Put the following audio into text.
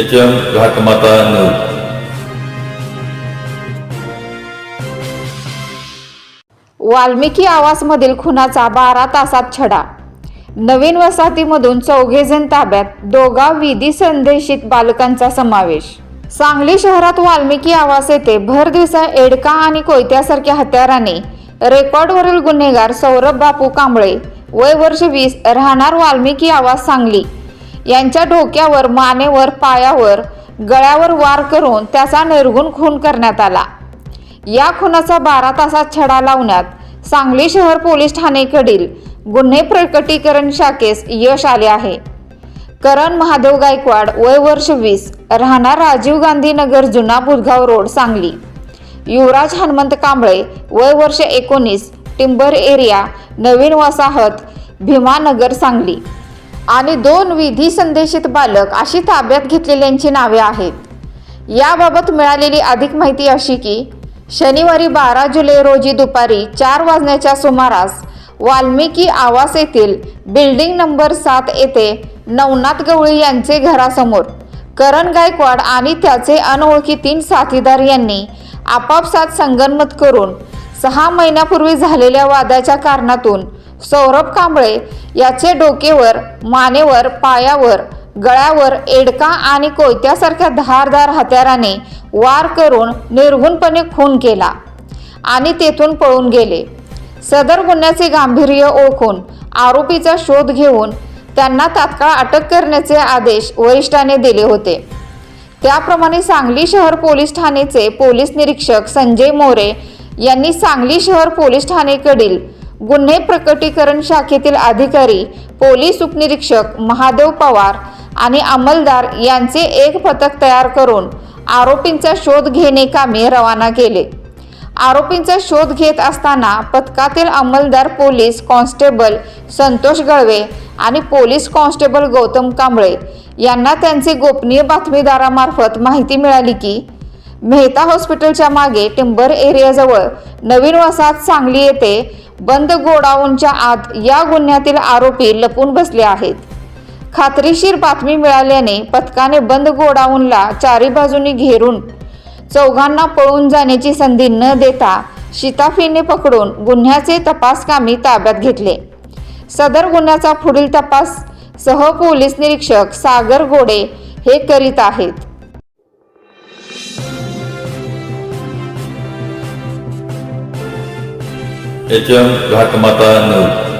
H M Ghatmata news Valmiki आवासमधील खुनाचा बारा तासात छडा. नवीन वसाहतीमधून चौघेजण ताब्यात दोघा विधी संदेशित बालकांचा समावेश. सांगली शहरात वाल्मिकी आवास येथे भर दिवसा एडका आणि कोयत्यासारख्या हत्याराने. रेकॉर्डवरील गुन्हेगार सौरभ बापू कांबळे वय वर्ष वीस राहणार वाल्मिकी आवास सांगली. यांच्या डोक्यावर मानेवर पायावर गळ्यावर वार करून त्याचा निर्गुण खून करण्यात आला. या खुनाचा बारा तासात छडा लावण्यात सांगली शहर पोलीस ठाणेकडील गुन्हे प्रकटीकरण शाखेस यश आले आहे. करण महादेव गायकवाड वय वर्ष वीस राहणार राजीव गांधी नगर जुना बुधगाव रोड सांगली. युवराज हनुमंत कांबळे वय वर्ष एकोणीस टिंबर एरिया नवीन वसाहत भीमानगर सांगली. आणि दोन विधी संदेशित बालक अशी ताब्यात घेतलेल्यांची नावे आहेत. याबाबत मिळालेली अधिक माहिती अशी की शनिवारी बारा जुलै रोजी दुपारी चार वाजण्याच्या सुमारास वाल्मिकी आवास येथील बिल्डिंग नंबर सात येथे नवनाथ गवळी यांचे घरासमोर करण गायकवाड आणि त्याचे अनोळखी तीन साथीदार यांनी आपापसात संगनमत करून सहा महिन्यापूर्वी झालेल्या वादाच्या कारणातून सौरभ कांबळे याचे डोकेवर मानेवर पायावर गळ्यावर एडका आणि कोयत्यासारख्या धारदार हत्याराने वार करून निर्घुणपणे खून केला आणि तेथून पळून गेले. सदर गुन्ह्याचे गांभीर्य ओळखून आरोपीचा शोध घेऊन त्यांना तात्काळ अटक करण्याचे आदेश वरिष्ठाने दिले होते. त्याप्रमाणे सांगली शहर पोलीस ठाणेचे पोलीस निरीक्षक संजय मोरे यांनी सांगली शहर पोलीस ठाणेकडील गुन्हे प्रकटीकरण शाखेतील अधिकारी पोलीस उपनिरीक्षक महादेव पवार आणि अंमलदार यांचे एक पथक तयार करून आरोपींचा शोध घेणे कामी रवाना केले. आरोपींचा शोध घेत असताना पथकातील अंमलदार पोलीस कॉन्स्टेबल संतोष गळवे आणि पोलीस कॉन्स्टेबल गौतम कांबळे यांना त्यांचे गोपनीय बातमीदारामार्फत माहिती मिळाली की मेहता हॉस्पिटलच्या मागे टिंबर एरियाजवळ नवीन वसाहत सांगली येथे बंद गोडाऊनच्या आत या गुन्ह्यातील आरोपी लपून बसले आहेत. खात्रीशीर बातमी मिळाल्याने पथकाने बंद गोडाऊनला चारी बाजूनी घेरून चौघांना पळून जाण्याची संधी न देता शिताफीने पकडून गुन्ह्याचे तपासकामी ताब्यात घेतले. सदर गुन्ह्याचा पुढील तपास सह पोलीस निरीक्षक सागर गोडे हे करीत आहेत. H M Ghatmata news